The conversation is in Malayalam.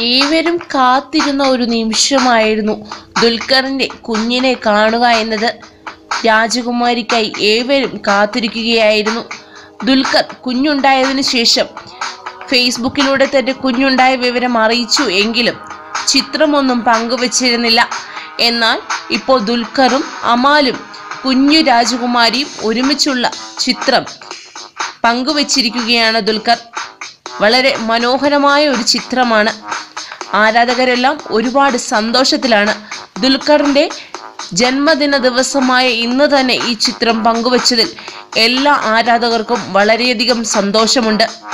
ഏവരും കാത്തിരുന്ന ഒരു നിമിഷമായിരുന്നു ദുൽഖറിന്റെ കുഞ്ഞിനെ കാണുക എന്നത്. രാജകുമാരിക്കായി ഏവരും കാത്തിരിക്കുകയായിരുന്നു. ദുൽഖർ കുഞ്ഞുണ്ടായതിനു ശേഷം ഫേസ്ബുക്കിലൂടെ തന്റെ കുഞ്ഞുണ്ടായ വിവരം അറിയിച്ചു എങ്കിലും ചിത്രമൊന്നും പങ്കുവച്ചിരുന്നില്ല. എന്നാൽ ഇപ്പോൾ ദുൽഖറും അമാലും കുഞ്ഞു രാജകുമാരിയും ഒരുമിച്ചുള്ള ചിത്രം പങ്കുവച്ചിരിക്കുകയാണ് ദുൽഖർ. വളരെ മനോഹരമായ ഒരു ചിത്രമാണ്. ആരാധകരെല്ലാം ഒരുപാട് സന്തോഷത്തിലാണ്. ദുൽഖറിന്റെ ജന്മദിന ദിവസമായ ഇന്ന് തന്നെ ഈ ചിത്രം പങ്കുവച്ചതിൽ എല്ലാ ആരാധകർക്കും വളരെയധികം സന്തോഷമുണ്ട്.